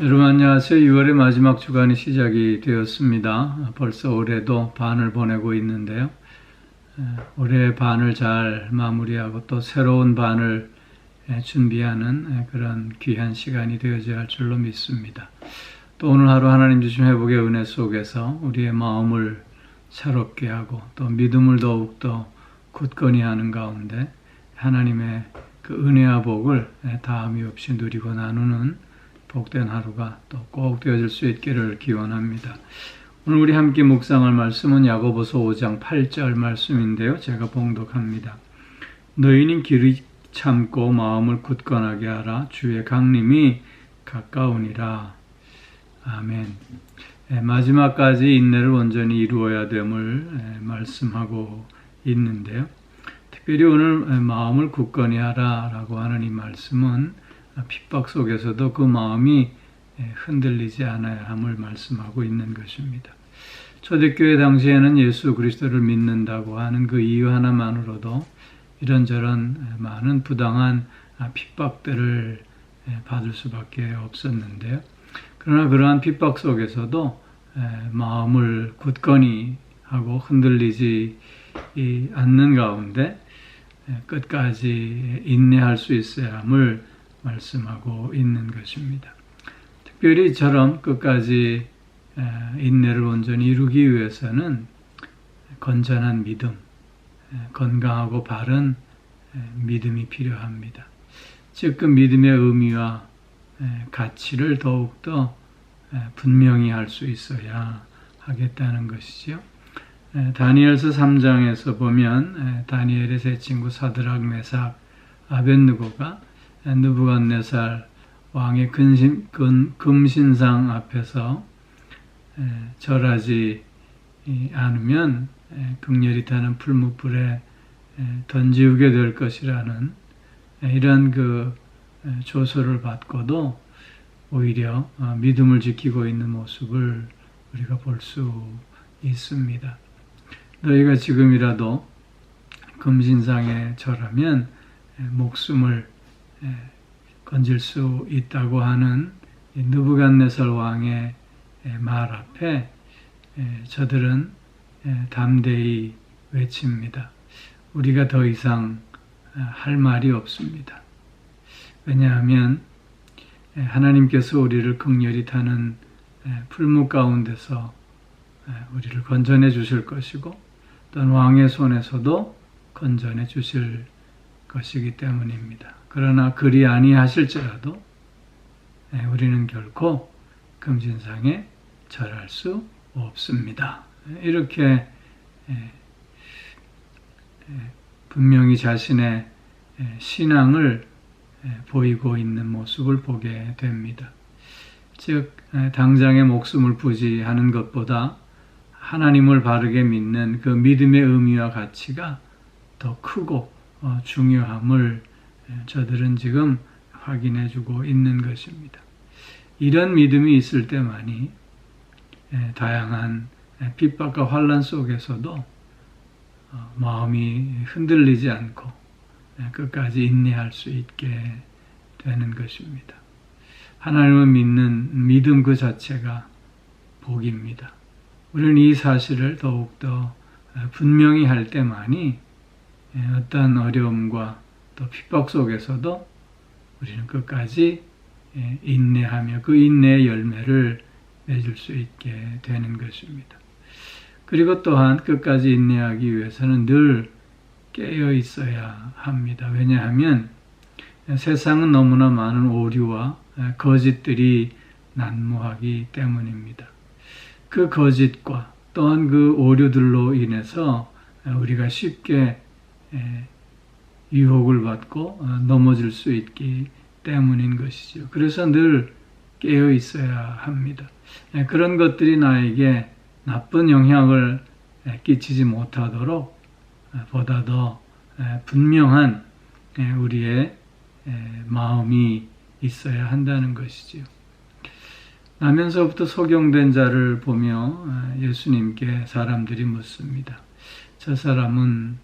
여러분 안녕하세요. 6월의 마지막 주간이 시작이 되었습니다. 벌써 올해도 반을 보내고 있는데요. 에, 올해 반을 잘 마무리하고 또 새로운 반을 에, 준비하는 에, 그런 귀한 시간이 되어져야 할 줄로 믿습니다. 또 오늘 하루 하나님 주신 회복의 은혜 속에서 우리의 마음을 새롭게 하고 또 믿음을 더욱더 굳건히 하는 가운데 하나님의 그 은혜와 복을 에, 다함이 없이 누리고 나누는 복된 하루가 또 꼭 되어질 수 있기를 기원합니다. 오늘 우리 함께 묵상할 말씀은 야고보서 5장 8절 말씀인데요. 제가 봉독합니다. 너희는 길이 참고 마음을 굳건하게 하라. 주의 강림이 가까우니라. 아멘. 예, 마지막까지 인내를 온전히 이루어야 됨을 예, 말씀하고 있는데요. 특별히 오늘 예, 마음을 굳건히 하라라고 하는 이 말씀은 핍박 속에서도 그 마음이 흔들리지 않아야 함을 말씀하고 있는 것입니다. 초대교회 당시에는 예수 그리스도를 믿는다고 하는 그 이유 하나만으로도 이런저런 많은 부당한 핍박들을 받을 수밖에 없었는데요. 그러나 그러한 핍박 속에서도 마음을 굳건히 하고 흔들리지 않는 가운데 끝까지 인내할 수 있어야 함을 말씀하고 있는 것입니다. 특별히 이처럼 끝까지 인내를 온전히 이루기 위해서는 건전한 믿음, 건강하고 바른 믿음이 필요합니다. 즉, 그 믿음의 의미와 가치를 더욱더 분명히 할 수 있어야 하겠다는 것이죠. 다니엘서 3장에서 보면 다니엘의 세 친구 사드락, 메삭, 아벤느고가 느부갓네살 왕의 근심, 근, 금신상 앞에서 절하지 않으면 극렬히 타는 풀무불에 던지우게 될 것이라는 이런 그 조서를 받고도 오히려 어, 믿음을 지키고 있는 모습을 우리가 볼 수 있습니다. 너희가 지금이라도 금신상에 절하면 목숨을 건질 수 있다고 하는 느부갓네살 왕의 말 앞에 저들은 담대히 외칩니다. 우리가 더 이상 할 말이 없습니다. 왜냐하면 하나님께서 우리를 극렬히 타는 풀무 가운데서 우리를 건져내 주실 것이고 또는 왕의 손에서도 건져내 주실 것이기 때문입니다. 그러나 그리 아니하실지라도 예, 우리는 결코 금신상에 절할 수 없습니다. 이렇게 예, 예, 분명히 자신의 신앙을 보이고 있는 모습을 보게 됩니다. 즉 당장의 목숨을 부지하는 것보다 하나님을 바르게 믿는 그 믿음의 의미와 가치가 더 크고 어, 중요함을 저들은 지금 확인해 주고 있는 것입니다. 이런 믿음이 있을 때만이 다양한 핍박과 환란 속에서도 어, 마음이 흔들리지 않고 끝까지 인내할 수 있게 되는 것입니다. 하나님을 믿는 믿음 그 자체가 복입니다. 우리는 이 사실을 더욱더 분명히 할 때만이 어떤 어려움과 또 핍박 속에서도 우리는 끝까지 예, 인내하며 그 인내의 열매를 맺을 수 있게 되는 것입니다. 그리고 또한 끝까지 인내하기 위해서는 늘 깨어 있어야 합니다. 왜냐하면 세상은 너무나 많은 오류와 거짓들이 난무하기 때문입니다. 그 거짓과 또한 그 오류들로 인해서 우리가 쉽게 유혹을 받고 어, 넘어질 수 있기 때문인 것이죠. 그래서 늘 깨어 있어야 합니다. 예, 그런 것들이 나에게 나쁜 영향을 예, 끼치지 못하도록 어, 보다 더 예, 분명한 우리의 마음이 있어야 한다는 것이지요. 나면서부터 소경된 자를 보며 어, 예수님께 사람들이 묻습니다. 저 사람은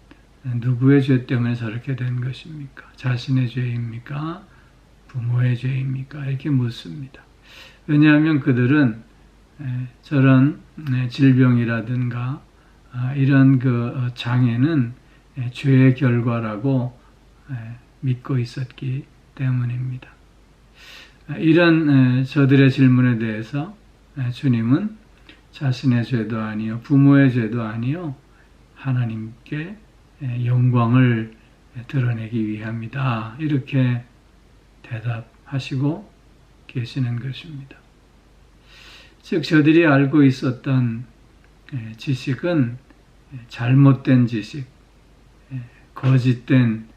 누구의 죄 때문에 저렇게 된 것입니까? 자신의 죄입니까? 부모의 죄입니까? 이렇게 묻습니다. 왜냐하면 그들은 에, 저런 에, 질병이라든가 아, 이런 그 어, 장애는 에, 죄의 결과라고 에, 믿고 있었기 때문입니다. 아, 이런 에, 저들의 질문에 대해서 에, 주님은 자신의 죄도 아니요 부모의 죄도 아니요 하나님께 에, 영광을 드러내기 위함이다. 이렇게 대답하시고 계시는 것입니다. 즉, 저들이 알고 있었던 예, 지식은 예, 잘못된 지식, 예, 거짓된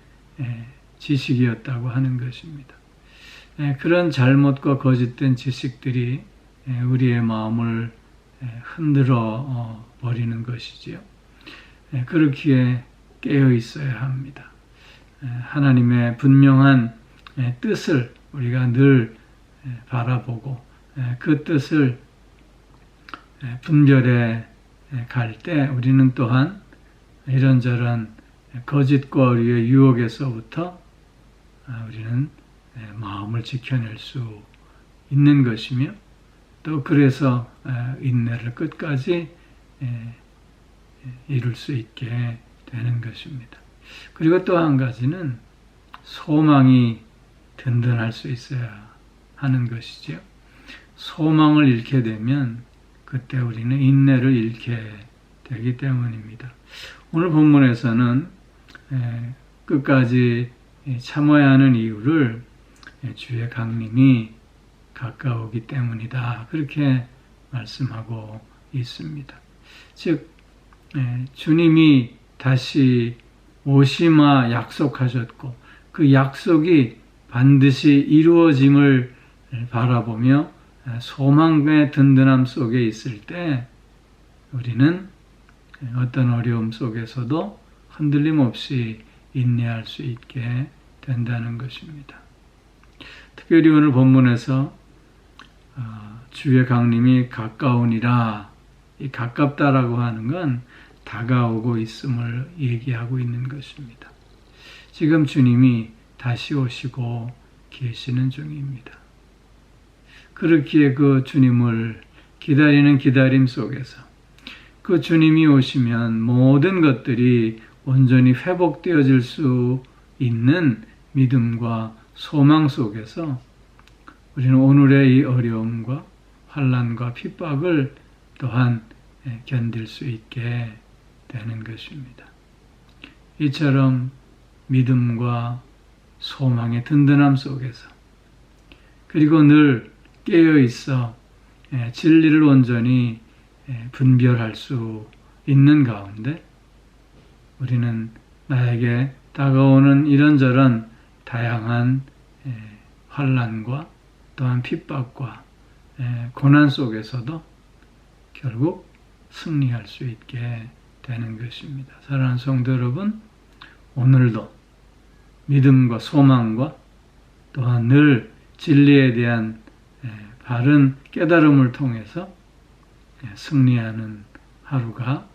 지식이었다고 하는 것입니다. 그런 잘못과 거짓된 지식들이 우리의 마음을 흔들어 어, 버리는 것이지요. 그렇기에 깨어 있어야 합니다. 하나님의 분명한 뜻을 우리가 늘 바라보고 그 뜻을 분별해 갈 때 우리는 또한 이런저런 거짓과 우리의 유혹에서부터 아, 우리는 마음을 지켜낼 수 있는 것이며 또 그래서 인내를 끝까지 이룰 수 있게 되는 것입니다. 그리고 또 한 가지는 소망이 든든할 수 있어야 하는 것이죠. 소망을 잃게 되면 그때 우리는 인내를 잃게 되기 때문입니다. 오늘 본문에서는 끝까지 참아야 하는 이유를 주의 강림이 가까우기 때문이다. 그렇게 말씀하고 있습니다. 즉, 주님이 다시 오시마 약속하셨고, 그 약속이 반드시 이루어짐을 바라보며 소망의 든든함 속에 있을 때 우리는 어떤 어려움 속에서도 흔들림 없이 인내할 수 있게 된다는 것입니다. 특별히 오늘 본문에서 어, 주의 강림이 가까우니라 이 가깝다라고 하는 건 다가오고 있음을 얘기하고 있는 것입니다. 지금 주님이 다시 오시고 계시는 중입니다. 그렇기에 그 주님을 기다리는 기다림 속에서 그 주님이 오시면 모든 것들이 온전히 회복되어질 수 있는 믿음과 소망 속에서 우리는 오늘의 이 어려움과 환란과 핍박을 또한 견딜 수 있게 되는 것입니다. 이처럼 믿음과 소망의 든든함 속에서 그리고 늘 깨어 있어 예, 진리를 온전히 예, 분별할 수 있는 가운데 우리는 나에게 다가오는 이런저런 다양한 예, 환란과 또한 핍박과 고난 속에서도 결국 승리할 수 있게 되는 것입니다. 사랑하는 성도 여러분, 오늘도 믿음과 소망과 또한 늘 진리에 대한 예, 바른 깨달음을 통해서 예, 승리하는 하루가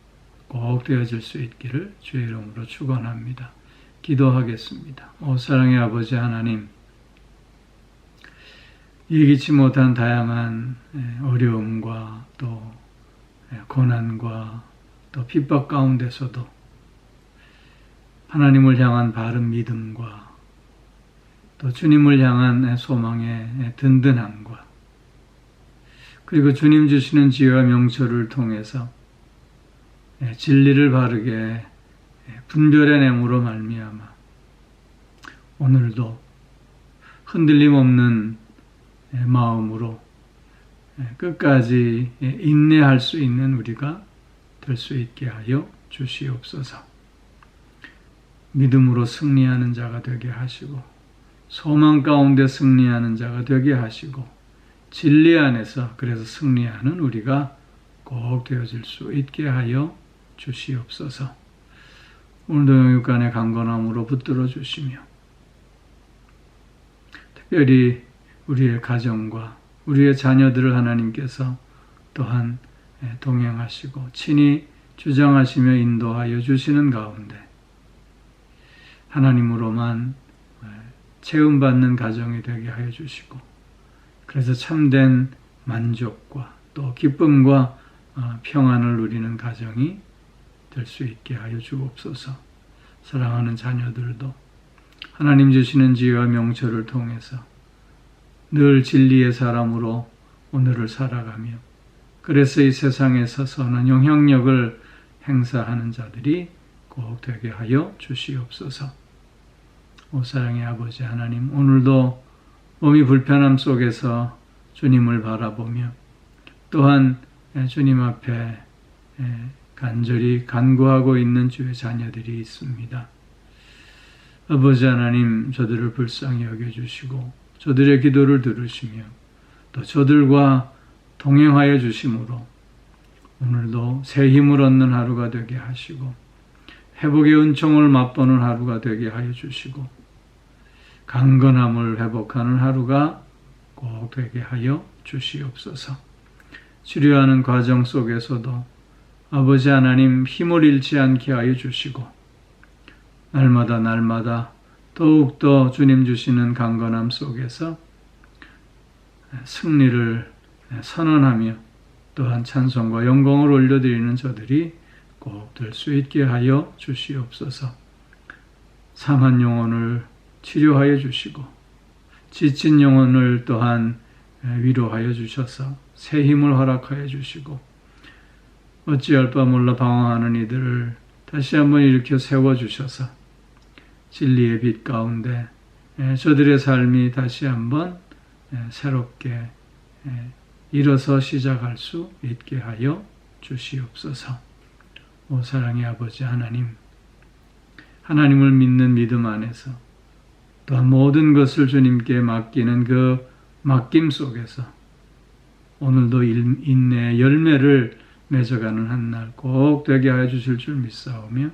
꼭 되어질 수 있기를 주의 이름으로 축원합니다. 기도하겠습니다. 오 사랑의 아버지 하나님, 예기치 못한 다양한 예, 어려움과 또 고난과 또 핍박 가운데서도 하나님을 향한 바른 믿음과 또 주님을 향한 소망의 든든함과 그리고 주님 주시는 지혜와 명철을 통해서 진리를 바르게 분별해냄으로 말미암아 오늘도 흔들림 없는 마음으로 끝까지 인내할 수 있는 우리가 될 수 있게 하여 주시옵소서. 믿음으로 승리하는 자가 되게 하시고 소망 가운데 승리하는 자가 되게 하시고 진리 안에서 그래서 승리하는 우리가 꼭 되어질 수 있게 하여 주시옵소서. 오늘도 영육간의 강건함으로 붙들어 주시며 특별히 우리의 가정과 우리의 자녀들을 하나님께서 또한 동행하시고 친히 주장하시며 인도하여 주시는 가운데 하나님으로만 체험받는 가정이 되게 하여 주시고 그래서 참된 만족과 또 기쁨과 어, 평안을 누리는 가정이 될 수 있게 하여 주옵소서. 사랑하는 자녀들도 하나님 주시는 지혜와 명철을 통해서 늘 진리의 사람으로 오늘을 살아가며 그래서 이 세상에서 선한 영향력을 행사하는 자들이 꼭 되게 하여 주시옵소서. 오 사랑의 아버지 하나님 오늘도 몸이 불편함 속에서 주님을 바라보며 또한 주님 앞에 간절히 간구하고 있는 주의 자녀들이 있습니다. 아버지 하나님 저들을 불쌍히 여겨주시고 저들의 기도를 들으시며 또 저들과 동행하여 주심으로 오늘도 새 힘을 얻는 하루가 되게 하시고 회복의 은총을 맛보는 하루가 되게 하여 주시고 강건함을 회복하는 하루가 꼭 되게 하여 주시옵소서. 치료하는 과정 속에서도 아버지 하나님 힘을 잃지 않게 하여 주시고 날마다 날마다 더욱더 주님 주시는 강건함 속에서 승리를 선언하며 또한 찬송과 영광을 올려드리는 저들이 꼭 될 수 있게 하여 주시옵소서. 상한 영혼을 치료하여 주시고 지친 영혼을 또한 위로하여 주셔서 새 힘을 허락하여 주시고 어찌할 바 몰라 방황하는 이들을 다시 한번 일으켜 세워 주셔서 진리의 빛 가운데 저들의 삶이 다시 한번 새롭게 일어서 시작할 수 있게 하여 주시옵소서. 오 사랑의 아버지 하나님, 하나님을 믿는 믿음 안에서 또한 모든 것을 주님께 맡기는 그 맡김 속에서 오늘도 인내의 열매를 맺어가는 한 날 꼭 되게 하여 주실 줄 믿사오며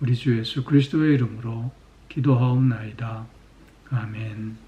우리 주 예수 그리스도의 이름으로 기도하옵나이다. 아멘.